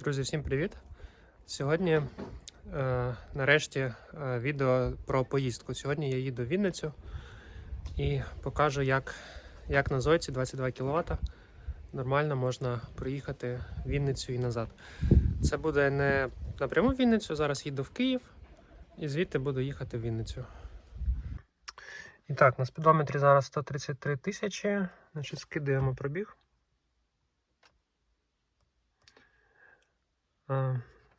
Друзі, всім привіт! Сьогодні, е, нарешті, е, відео про поїздку. Сьогодні я їду в Вінницю і покажу, як, як на Зойці 22 кВт нормально можна проїхати в Вінницю і назад. Це буде не напряму в Вінницю, зараз їду в Київ і звідти буду їхати в Вінницю. І так, на спідометрі зараз 133 тисячі. Значить, скидаємо пробіг.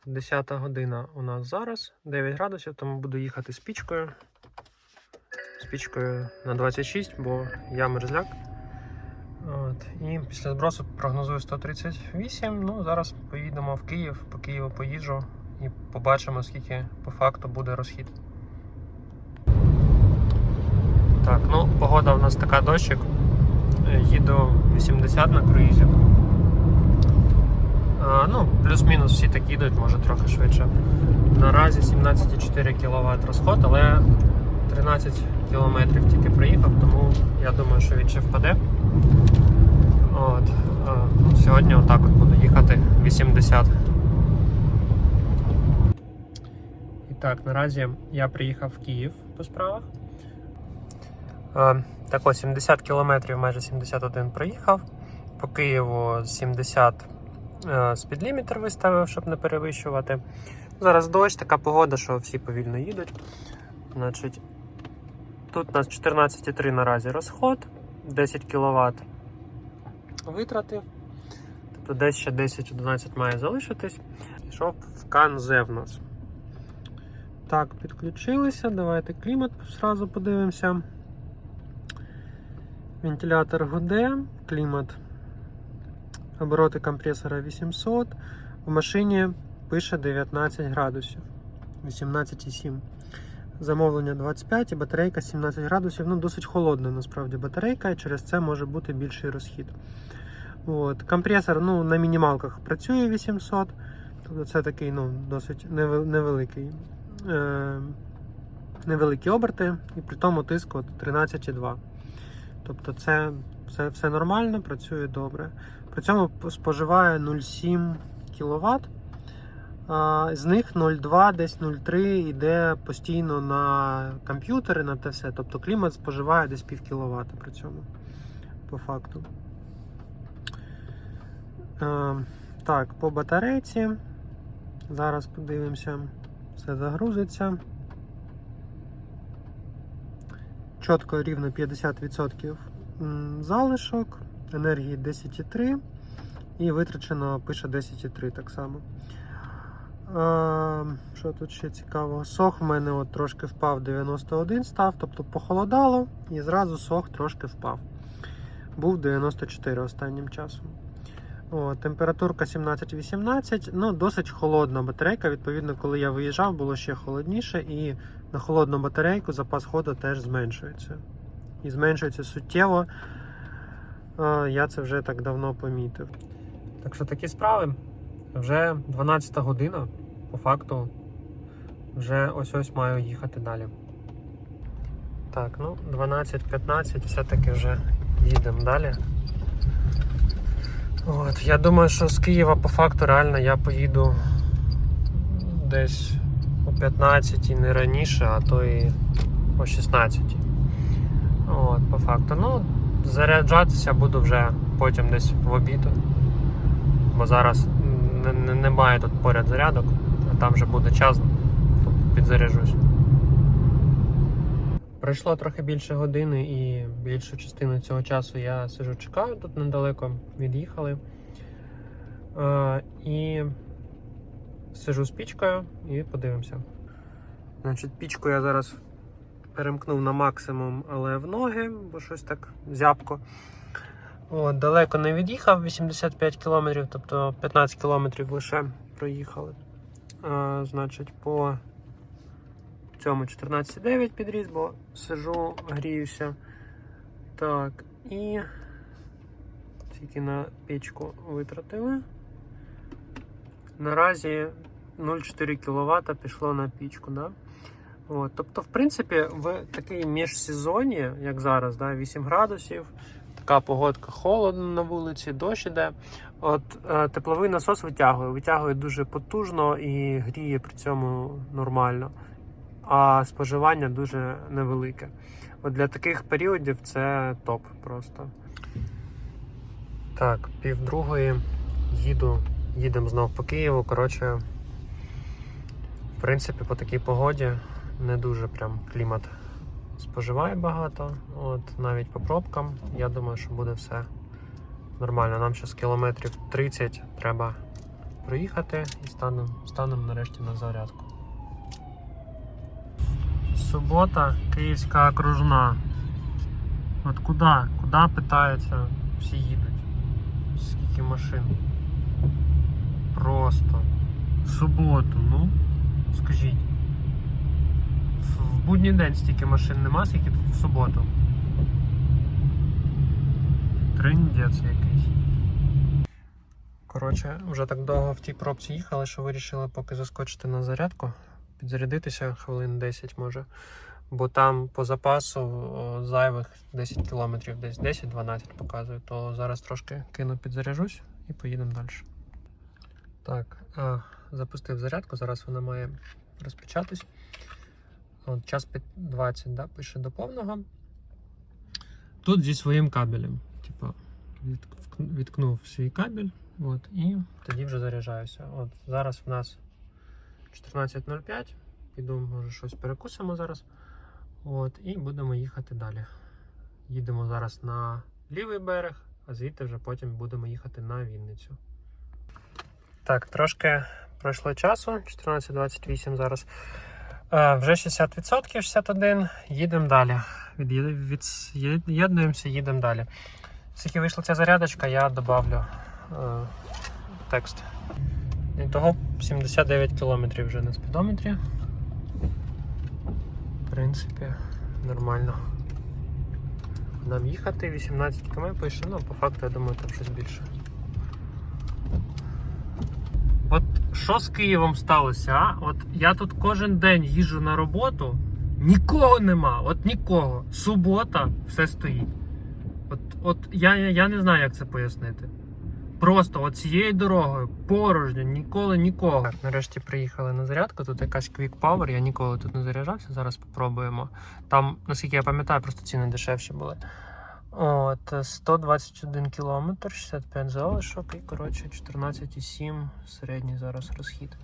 10 година у нас зараз, 9 градусів, тому буду їхати з пічкою. З пічкою на 26, бо я мерзляк. От. І після збросу прогнозую 138. Ну, зараз поїдемо в Київ, по Києву поїжджу і побачимо, скільки по факту буде розхід. Так, ну, погода у нас така дощик. Е, Їду 80 на круїзі. А, ну, плюс-мінус всі так їдуть, може трохи швидше. Наразі 17,4 кВт розход, але 13 км тільки приїхав, тому я думаю, що він ще впаде. От, ну, сьогодні отак от буду їхати 80. І так, наразі я приїхав в Київ по справах. Е, Так ось 70 км, майже 71 проїхав. По Києву 70 е, спідлімітр виставив, щоб не перевищувати. Зараз дощ, така погода, що всі повільно їдуть. Значить, тут у нас 14,3 наразі розход, 10 кВт витратив. Тобто десь ще 10-11 має залишитись. Пішов в Канзе в нас. Так, підключилися. Давайте клімат зразу подивимося. Вентилятор гуде, клімат. Обороти компресора 800. В машині пише 19 градусів. 18,7. Замовлення 25 і батарейка 17 градусів. Ну, досить холодна насправді батарейка, і через це може бути більший розхід. От. Компресор ну, на мінімалках працює 800. Тобто це такий ну, досить невеликий. Е- невеликі оберти, і при тому тиск от 13,2. Тобто це все, все нормально, працює добре. При цьому споживає 0,7 кВт. З них 0,2, десь 0,3 йде постійно на комп'ютери, на те все. Тобто клімат споживає десь пів кВт при цьому, по факту. Так, по батарейці. Зараз подивимося, все загрузиться. Чітко рівно 50% залишок, енергії 10,3 і витрачено пише 10,3 так само. Е, що тут ще цікавого? Сох в мене от трошки впав 91 став, тобто похолодало і зразу сох трошки впав. Був 94 останнім часом. О, температурка 17-18, ну досить холодна батарейка. Відповідно, коли я виїжджав, було ще холодніше, і на холодну батарейку запас ходу теж зменшується. І зменшується суттєво. Я це вже так давно помітив. Так що такі справи. Вже 12 година, по факту, вже ось ось маю їхати далі. Так, ну 12-15, все-таки вже їдемо далі. От, я думаю, що з Києва по факту реально я поїду десь о 15 не раніше, а то і о 16. От, по факту. Ну, заряджатися буду вже потім десь в обід. Бо зараз не- не- немає тут поряд зарядок, а там вже буде час, то підзаряджусь. Пройшло трохи більше години і більшу частину цього часу я сижу чекаю, тут недалеко від'їхали. Е, і сижу з пічкою і подивимося. Значить, пічку я зараз перемкнув на максимум, але в ноги, бо щось так зябко. От, далеко не від'їхав 85 км, тобто 15 км лише проїхали. А, значить, по цьому 14,9 підріз, бо сижу, гріюся. Так, і тільки на печку витратили. Наразі 0,4 кВт пішло на пічку. Да? От, тобто, в принципі, в такій міжсезоні, як зараз, да, 8 градусів, така погодка холодно на вулиці, дощ іде. От е, тепловий насос витягує. Витягує дуже потужно і гріє при цьому нормально. А споживання дуже невелике. От для таких періодів це топ просто. Так, півдругої їду, їдемо знов по Києву. Коротше, в принципі, по такій погоді не дуже прям клімат споживає багато. От навіть по пробкам, я думаю, що буде все нормально. Нам зараз кілометрів 30 треба проїхати і станемо станем нарешті на зарядку. Субота, Київська окружна. От куди? Куди питаються, всі їдуть. Скільки машин. Просто. В суботу, ну, скажіть. В будній день стільки машин нема, скільки в суботу. Триндець якийсь. Коротше, вже так довго в тій пробці їхали, що вирішили поки заскочити на зарядку, підзарядитися хвилин 10 може. Бо там по запасу зайвих 10 кілометрів, десь 10-12 показує, то зараз трошки кину підзаряжусь і поїдемо далі. Так, запустив зарядку, зараз вона має розпочатись. От, час 20 да, пише до повного. Тут зі своїм кабелем. Відк- відкнув свій кабель от, і тоді вже заряджаюся. От, зараз в нас 14.05. Піду, може, щось перекусимо зараз. От, і будемо їхати далі. Їдемо зараз на лівий берег, а звідти вже потім будемо їхати на Вінницю. Так, трошки пройшло часу, 14.28 зараз. Вже 60%, 61%. Їдемо далі. Від'єд- Від'єднуємося, їдемо далі. Скільки вийшла ця зарядочка, я додавлю е, текст. І того 79 км вже на спідометрі. В принципі, нормально. Нам їхати 18 км пише, ну по факту, я думаю, там щось більше. От що з Києвом сталося? а? От я тут кожен день їжджу на роботу, нікого нема, от нікого. Субота, все стоїть. От, от я, я, не знаю, як це пояснити. Просто от цією дорогою порожньо, ніколи нікого. Так, нарешті приїхали на зарядку. Тут якась Quick Power, я ніколи тут не заряджався. Зараз спробуємо. Там, наскільки я пам'ятаю, просто ціни дешевші були. От, 121 кілометр, 65 залишок і, коротше, 14,7 середній зараз розхід.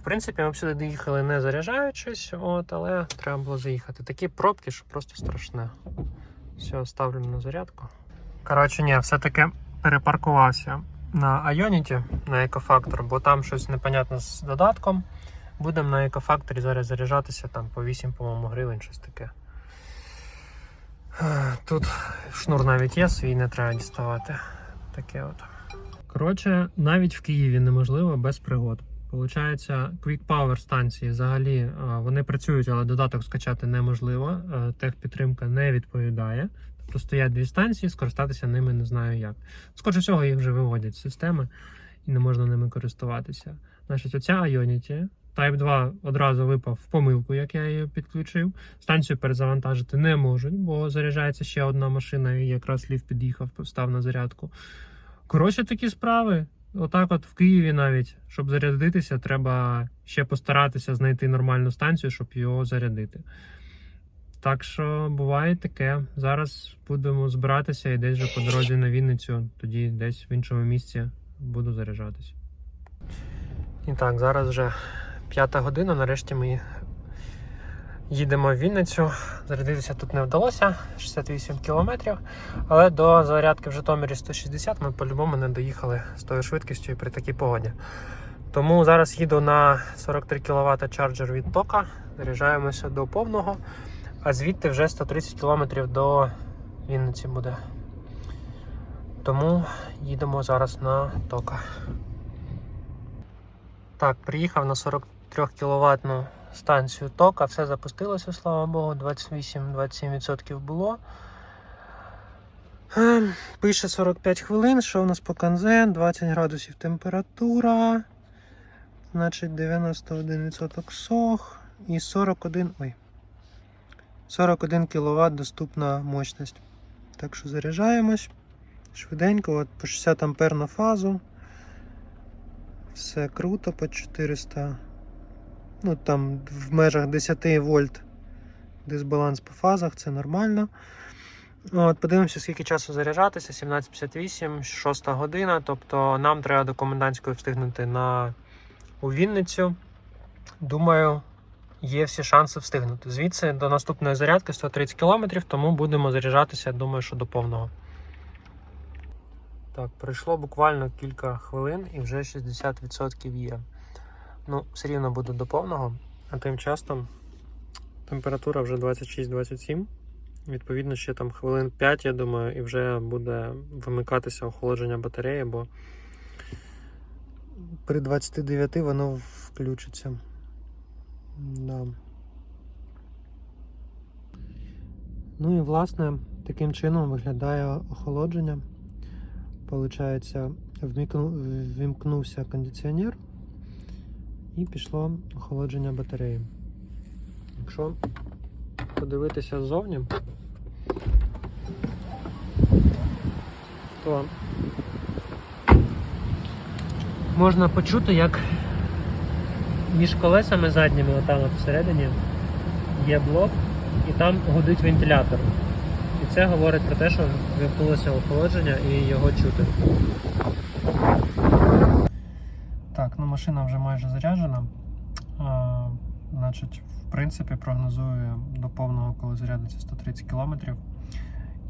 В принципі, ми б сюди доїхали не заряджаючись, от, але треба було заїхати. Такі пробки, що просто страшне. Все, ставлю на зарядку. Коротше, ні, все-таки перепаркувався на Ionity, на екофактор, бо там щось непонятне з додатком. Будемо на екофакторі зараз заряджатися там по 8, по-моєму, гривень, щось таке. Тут шнур навіть є, свій не треба діставати. Таке от. Коротше, навіть в Києві неможливо без пригод. Получається, Quick Power станції взагалі вони працюють, але додаток скачати неможливо. Е, Техпідтримка не відповідає. Тобто стоять дві станції, скористатися ними не знаю як. Скоріше всього, їх вже виводять з системи і не можна ними користуватися. Значить, оця Ionity Type 2 одразу випав в помилку, як я її підключив. Станцію перезавантажити не можуть, бо заряджається ще одна машина, і якраз лів під'їхав, став на зарядку. Коротше, такі справи. Отак, от в Києві навіть, щоб зарядитися, треба ще постаратися знайти нормальну станцію, щоб його зарядити. Так що буває таке. Зараз будемо збиратися і десь вже по дорозі на Вінницю, тоді десь в іншому місці буду заряджатися. І так, зараз вже п'ята година. Нарешті ми їдемо в Вінницю. Зарядитися тут не вдалося 68 кілометрів. Але до зарядки в Житомирі 160 ми по-любому не доїхали з тою швидкістю і при такій погоді. Тому зараз їду на 43 кВт чарджер від тока, заряджаємося до повного, а звідти вже 130 км до Вінниці буде. Тому їдемо зараз на тока. Так, приїхав на 43 кВт станцію тока, все запустилося, слава Богу, 28-27% було. Ем, Пише 45 хвилин, що у нас по канзе, 20 градусів температура, значить 91% сох і 41, ой, 41 кВт доступна мощність. Так що заряджаємось. Швиденько, от по 60 ампер на фазу. Все круто по 400. Ну там в межах 10 вольт дисбаланс по фазах, це нормально. От, подивимося, скільки часу заряджатися. 17.58, 6 година. Тобто нам треба до комендантської встигнути на у Вінницю. Думаю, є всі шанси встигнути. Звідси до наступної зарядки 130 км, тому будемо заряджатися, думаю, що до повного. Так, пройшло буквально кілька хвилин і вже 60% є. Ну, все рівно буде до повного, а тим часом температура вже 26-27. Відповідно, ще там хвилин 5, я думаю, і вже буде вимикатися охолодження батареї, бо при 29 воно включиться. Да. Ну і власне таким чином виглядає охолодження. Получається, вмікну- ввімкнувся кондиціонер і пішло охолодження батареї. Якщо подивитися ззовні, то можна почути, як між колесами задніми, отам от всередині, є блок, і там гудить вентилятор. І це говорить про те, що вимкнулося охолодження і його чути. Ну машина вже майже заряджена. А, значить, в принципі, прогнозую до повного, коли зарядиться 130 км.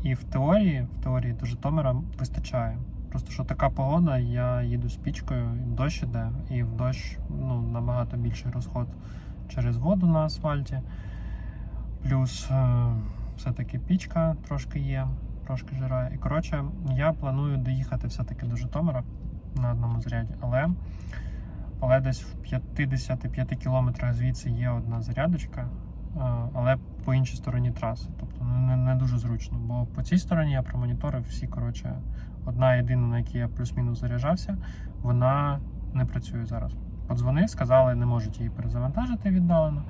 І в теорії, в теорії до Житомира вистачає. Просто що така погода, я їду з пічкою, дощ іде, і в дощ ну, набагато більший розход через воду на асфальті. Плюс е, все-таки пічка трошки є, трошки жирає. І коротше, я планую доїхати все-таки до Житомира на одному заряді, але, але десь в 55 кілометрах звідси є одна зарядочка, е, але по іншій стороні траси. Тобто не, не дуже зручно. Бо по цій стороні я промоніторив всі, коротше, одна єдина, на якій я плюс-мінус заряджався, вона не працює зараз. Подзвонив, сказали, не можуть її перезавантажити віддалено.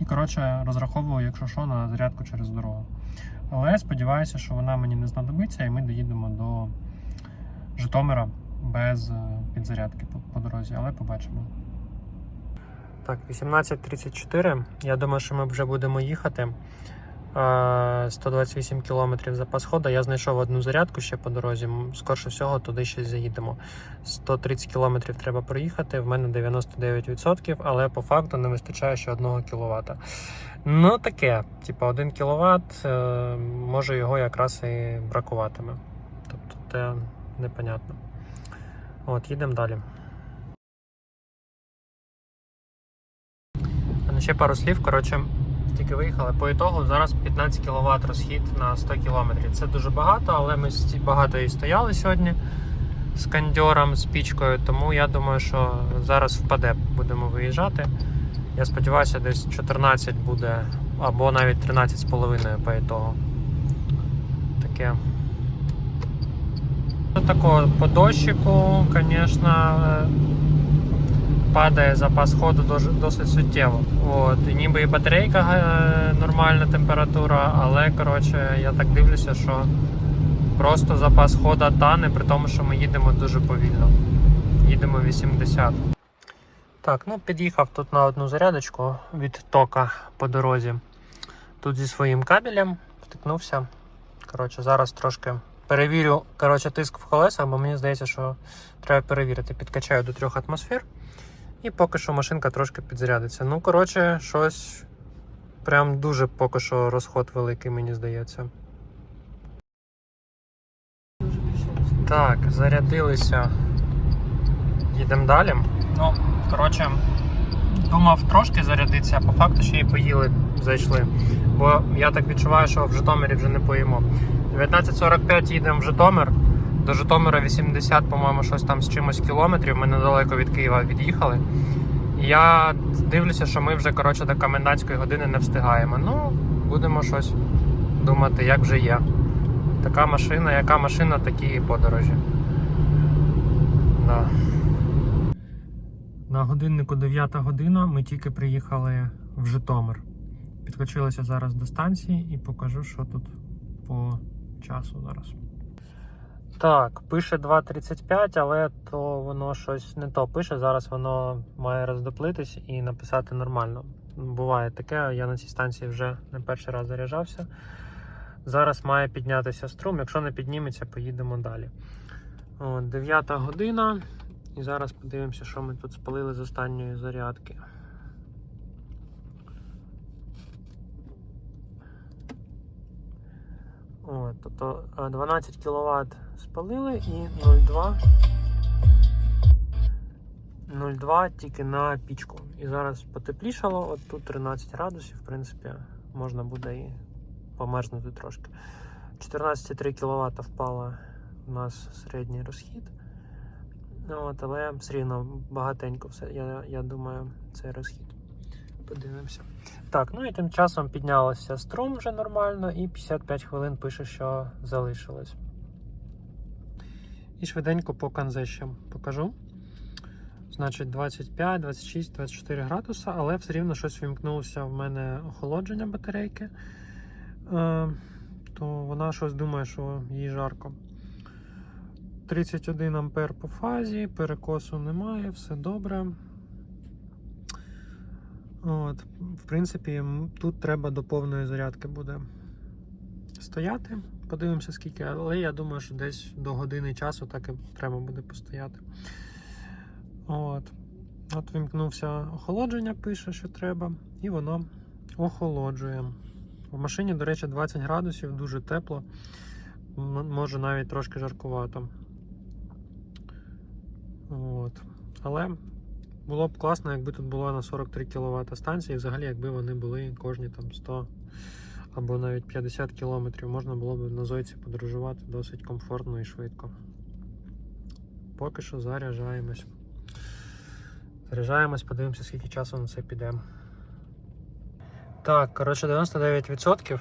І коротше розраховував, якщо що, на зарядку через дорогу. Але сподіваюся, що вона мені не знадобиться, і ми доїдемо до Житомира без е, підзарядки по, дорозі, але побачимо. Так, 18.34. Я думаю, що ми вже будемо їхати. Е, 128 км запас ходу. Я знайшов одну зарядку ще по дорозі. Скорше всього, туди ще заїдемо. 130 км треба проїхати. В мене 99%, але по факту не вистачає ще 1 кВт. Ну, таке, типу, 1 кВт, може його якраз і бракуватиме. Тобто, це непонятно. От, їдемо далі. Ну, Ще пару слів. Коротше, тільки виїхали. По ітогу зараз 15 кВт розхід на 100 км. Це дуже багато, але ми багато і стояли сьогодні з кондьором, з пічкою, тому я думаю, що зараз впаде, будемо виїжджати. Я сподіваюся, десь 14 буде, або навіть 13,5 по ітогу. Таке. Такого по дощику, звісно, е, падає запас ходу досить суттєво. От, і ніби і батарейка е, нормальна температура, але коротше, я так дивлюся, що просто запас ходу тане, при тому, що ми їдемо дуже повільно. Їдемо 80. Так, ну під'їхав тут на одну зарядочку від тока по дорозі. Тут зі своїм кабелем втикнувся. Коротше, зараз трошки перевірю коротше, тиск в колесах, бо мені здається, що треба перевірити. Підкачаю до 3 атмосфер. І поки що машинка трошки підзарядиться. Ну, коротше, щось прям дуже поки що розход великий, мені здається. Так, зарядилися. Їдемо далі. Ну, коротше, думав трошки зарядитися, а по факту ще й поїли, зайшли. Бо я так відчуваю, що в Житомирі вже не поїмо. 19.45 їдемо в Житомир. До Житомира 80, по-моєму, щось там з чимось кілометрів. Ми недалеко від Києва від'їхали. Я дивлюся, що ми вже коротше, до комендантської години не встигаємо. Ну, будемо щось думати, як вже є. Така машина, яка машина, такі і подорожі. Да. На годиннику 9 година ми тільки приїхали в Житомир. Підключилися зараз до станції і покажу, що тут по часу зараз. Так, пише 2.35, але то воно щось не то пише. Зараз воно має роздоплитись і написати нормально. Буває таке, я на цій станції вже не перший раз заряджався. Зараз має піднятися струм. Якщо не підніметься, поїдемо далі. От, 9 година. І зараз подивимося, що ми тут спалили з останньої зарядки. От, тобто е, 12 кВт спалили і 0,2 0,2 тільки на пічку. І зараз потеплішало, от тут 13 градусів, в принципі, можна буде і померзнути трошки. 14,3 кВт впала у нас середній розхід. От, але все рівно багатенько все, я, я думаю, цей розхід. Подивимося. Так, ну і тим часом піднялося струм вже нормально, і 55 хвилин пише, що залишилось. І швиденько по канзе ще покажу. Значить, 25, 26, 24 градуса, але все рівно щось вімкнулося в мене охолодження батарейки. Е, то вона щось думає, що їй жарко. 31 ампер по фазі, перекосу немає, все добре. От, в принципі, тут треба до повної зарядки буде стояти. Подивимося, скільки, але я думаю, що десь до години часу так і треба буде постояти. От. От вимкнувся охолодження, пише, що треба, і воно охолоджує. В машині, до речі, 20 градусів, дуже тепло, може навіть трошки жаркувато. От. Але було б класно, якби тут було на 43 кВт станції, взагалі, якби вони були кожні там 100 або навіть 50 км, можна було б на Зойці подорожувати досить комфортно і швидко. Поки що заряджаємось. Заряджаємось, подивимося, скільки часу на це піде. Так, коротше, 99%.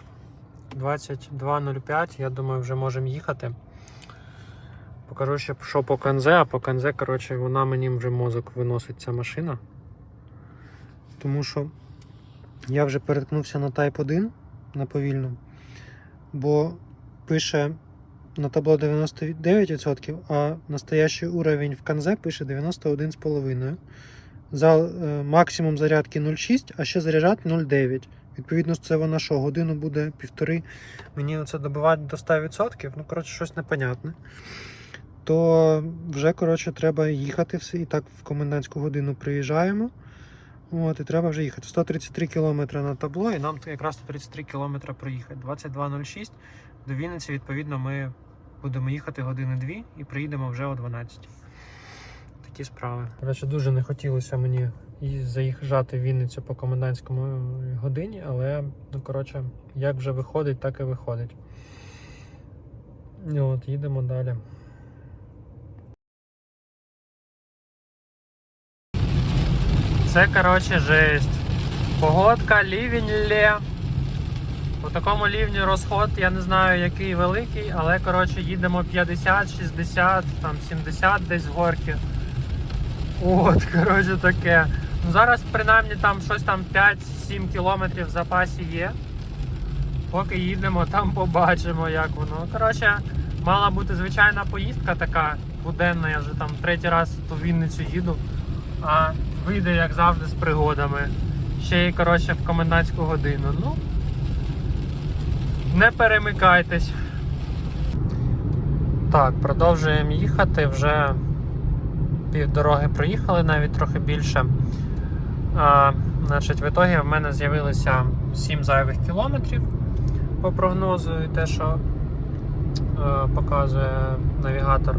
22.05, я думаю, вже можемо їхати. Покажу ще, що по канзе, а по канзе, коротше, вона мені вже мозок виносить ця машина. Тому що я вже переткнувся на Type 1 на повільну, бо пише на табло 99%, а настоящий уровень в канзе пише 91,5. Зал, е, максимум зарядки 0,6, а ще заряджати 0,9. Відповідно, це вона що, годину буде півтори. Мені це добивати до 100%, ну, коротше, щось непонятне. То вже, коротше, треба їхати все. І так в комендантську годину приїжджаємо. От, і треба вже їхати. 133 км на табло, і нам якраз 133 км проїхати. 22.06. До Вінниці, відповідно, ми будемо їхати години дві і приїдемо вже о 12. Такі справи. Коротше, дуже не хотілося мені заїжджати в Вінницю по комендантському годині, але, ну, коротше, як вже виходить, так і виходить. От, їдемо далі. Це, коротше, жесть. Погодка, лівень лє. У такому лівні розход, я не знаю який великий, але коротше їдемо 50, 60, там 70 десь в горки. От, коротше, таке. Ну, зараз принаймні там щось там 5-7 кілометрів в запасі є. Поки їдемо, там побачимо, як воно. Коротше, мала бути звичайна поїздка така буденна, я вже там третій раз по Вінницю їду. А вийде, як завжди, з пригодами. Ще й коротше в комендантську годину. Ну, не перемикайтесь. Так, продовжуємо їхати. Вже півдороги проїхали, навіть трохи більше. А, значить, в ітогі в мене з'явилося 7 зайвих кілометрів по прогнозу і те, що е, показує навігатор.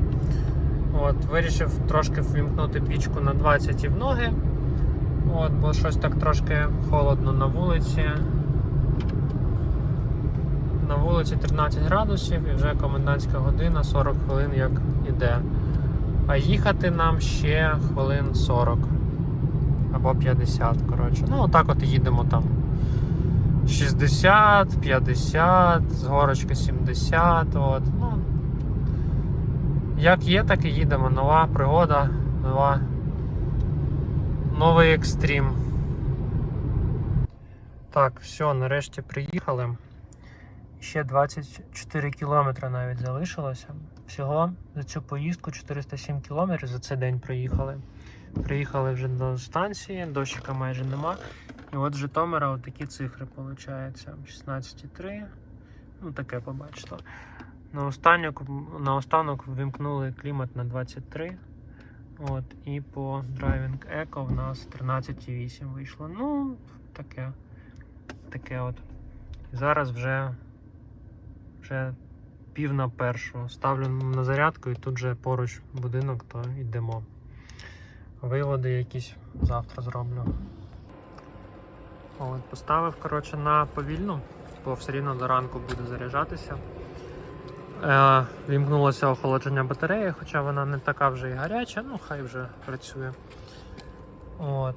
От, Вирішив трошки ввімкнути пічку на 20 і в ноги. От, бо щось так трошки холодно на вулиці. На вулиці 13 градусів і вже комендантська година 40 хвилин як іде. А їхати нам ще хвилин 40 або 50. коротше. Ну, отак от їдемо там. 60, 50, з горочки 70. От. Ну, як є, так і їдемо. Нова пригода, нова, новий екстрім. Так, все, нарешті приїхали. Ще 24 кілометри навіть залишилося. Всього за цю поїздку 407 кілометрів за цей день проїхали. Приїхали вже до станції, дощика майже нема. І от з Житомира от такі цифри виходить. 16,3. Ну, таке побачите. На останок, вимкнули клімат на 23. От, і по Driving Eco в нас 13,8 вийшло. Ну, таке. Таке от. Зараз вже, вже пів на першу. Ставлю на зарядку і тут же поруч будинок, то йдемо. Виводи якісь завтра зроблю. От, поставив коротше, на повільну, бо все рівно до ранку буде заряджатися. Е, вімкнулося охолодження батареї, хоча вона не така вже і гаряча, ну хай вже працює. От.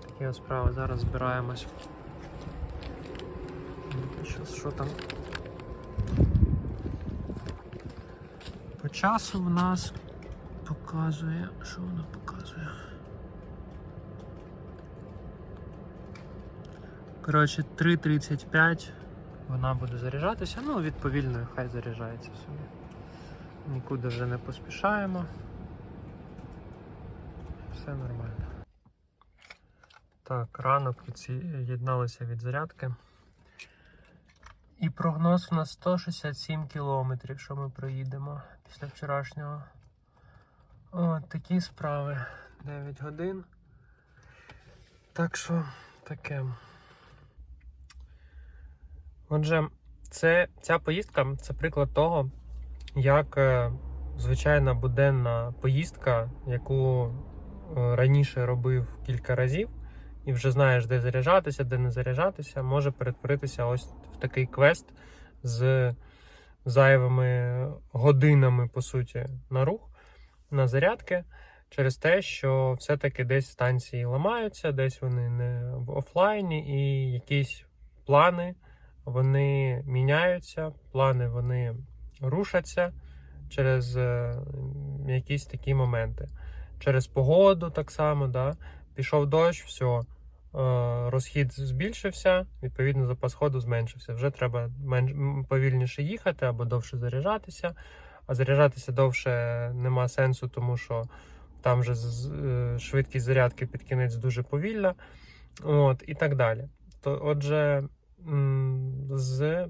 Такі ось справи. Зараз збираємось. Щас, що там? По часу в нас показує. Що воно показує? Коротше, 3.35 вона буде заряджатися. Ну, від повільної хай заряджається собі. Нікуди вже не поспішаємо. Все нормально. Так, ранок від'єдналися від зарядки. І прогноз у нас 167 кілометрів, що ми проїдемо після вчорашнього. От такі справи. 9 годин. Так що таке. Отже, це, ця поїздка це приклад того, як е, звичайна буденна поїздка, яку е, раніше робив кілька разів, і вже знаєш, де заряджатися, де не заряджатися, може перетворитися ось в такий квест з зайвими годинами, по суті, на рух, на зарядки, через те, що все-таки десь станції ламаються, десь вони не в офлайні, і якісь плани вони міняються, плани вони рушаться через е, якісь такі моменти. Через погоду так само, да? пішов дощ, все, розхід збільшився, відповідно, запас ходу зменшився. Вже треба менш, повільніше їхати або довше заряджатися. А заряджатися довше нема сенсу, тому що там вже з- е, швидкість зарядки під кінець дуже повільна. От, і так далі. То, отже, з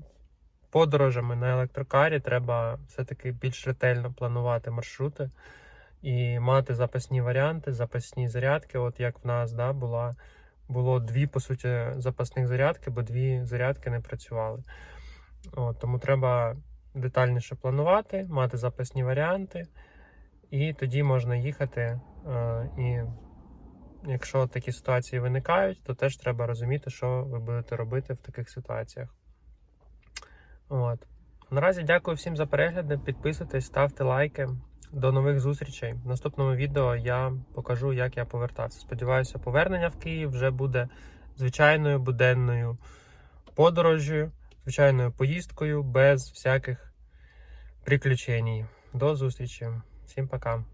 подорожами на електрокарі треба все-таки більш ретельно планувати маршрути і мати запасні варіанти, запасні зарядки. От як в нас да, була, було дві, по суті, запасних зарядки, бо дві зарядки не працювали. От, тому треба детальніше планувати, мати запасні варіанти, і тоді можна їхати. Е, і якщо такі ситуації виникають, то теж треба розуміти, що ви будете робити в таких ситуаціях. От. Наразі дякую всім за перегляди. Підписуйтесь, ставте лайки. До нових зустрічей. В наступному відео я покажу, як я повертався. Сподіваюся, повернення в Київ вже буде звичайною буденною подорожжю, звичайною поїздкою без всяких приключень. До зустрічі. Всім пока.